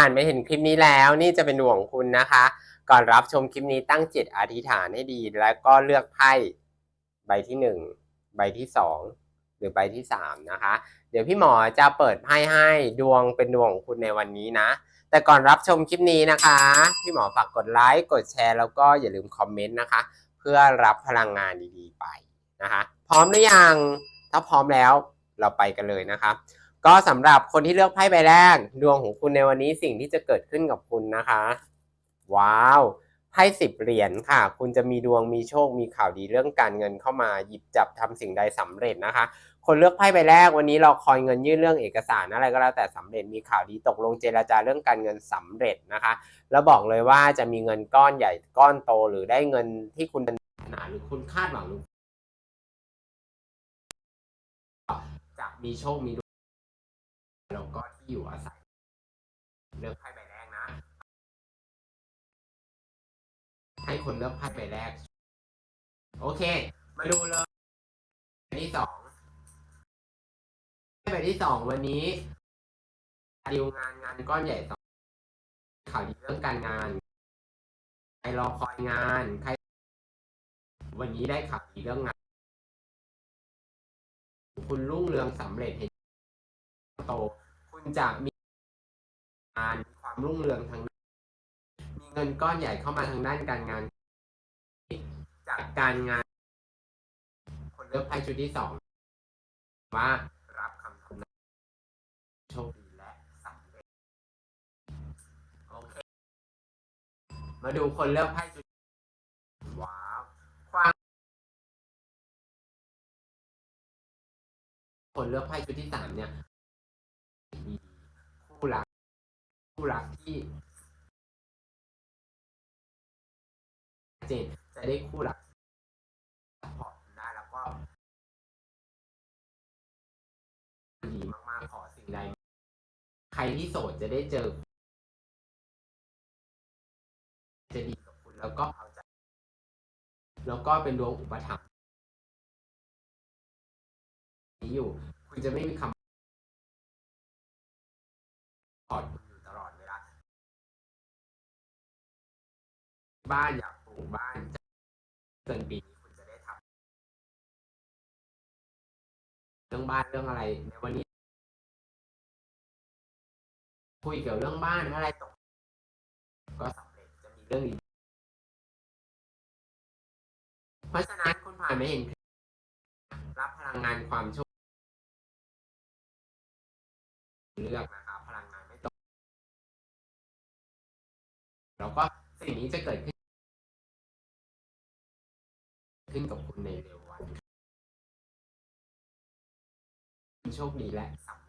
ผ่านไปเห็นคลิปนี้แล้วนี่จะเป็นดวงของคุณนะคะ ก่อนรับชมคลิปนี้ตั้งจิตอธิษฐานให้ดี แล้วก็เลือกไพ่ใบที่หนึ่งใบที่สองหรือใบที่สามนะคะ เดี๋ยวพี่หมอจะเปิดไพ่ให้ดวงเป็นดวงของคุณในวันนี้นะ แต่ก่อนรับชมคลิปนี้นะคะ พี่หมอฝากกดไลค์กดแชร์แล้วก็อย่าลืมคอมเมนต์นะคะ เพื่อรับพลังงานดีๆไปนะคะ พร้อมหรือยังถ้าพร้อมแล้วเราไปกันเลยนะคะ ก็สำหรับคนที่เลือกไพ่ใบแรก ดวงของคุณในวันนี้สิ่งที่จะเกิดขึ้นกับคุณนะคะ ว้าวไพ่สิบเหรียญค่ะ คุณจะมีดวงมีโชคมีข่าวดีเรื่องการเงินเข้ามาหยิบจับทำสิ่งใดสำเร็จนะคะ คนเลือกไพ่ใบแรกวันนี้เราคอยเงินยื่นเรื่องเอกสารอะไรก็แล้วแต่สำเร็จมีข่าวดีตกลงเจราจาเรื่องการเงินสำเร็จนะคะ แล้วบอกเลยว่าจะมีเงินก้อนใหญ่ก้อนโตหรือได้เงินที่คุณปรารถนาหรือคุณคาดหวังหรือจะมีโชคมี แล้วก็ที่อยู่อาศัย เลือกไพ่ใบแรกนะ ให้คนเลือกไพ่ใบแรก โอเค มาดูเลยใบที่สองใบที่สองวันนี้ดีลงานงานก้อนใหญ่สองข่าวดีเรื่องการงาน ใครรอคอยงานใคร วันนี้ได้ข่าวดีเรื่องงาน คุณรุ่งเรืองสำเร็จเห็น โต คุณจะมีงานความรุ่งเรืองทางด้านมีเงินก้อนใหญ่เข้ามาทางด้านการงาน จากการงาน คนเลือกไพ่ชุดที่สองว่ารับคำทำนายโชคดีและสำเร็จโอเค มาดูคนเลือกไพ่ชุดว้าวความคนเลือกไพ่ชุดที่สามเนี่ยมีคู่รัก คู่รักที่เจนจะได้คู่รักซัพพอร์ตได้แล้วก็ดีมากๆขอสิ่งใด ใครที่โสดจะได้เจอ จะดีกับคุณแล้วก็เอาใจ แล้วก็เป็นดวงอุปถัมภ์นี้อยู่ คุณจะไม่มีคำพอร์ตคุณอยู่ตลอดเวลา บ้านอยากปลูกบ้านจะเกินปีนี้คุณจะได้ทำเรื่องบ้านเรื่องอะไรในวันนี้ คุยเกี่ยวเรื่องบ้านอะไรตกก็สำเร็จจะมีเรื่องดีเพราะฉะนั้นคุณผ่านไม่เห็น รับพลังงานความโชคเลือกนะครับพลังงานไม่ตกแล้วก็สิ่งนี้จะเกิดขึ้น ขึ้นกับคุณในเร็ววันโชคดีและสำ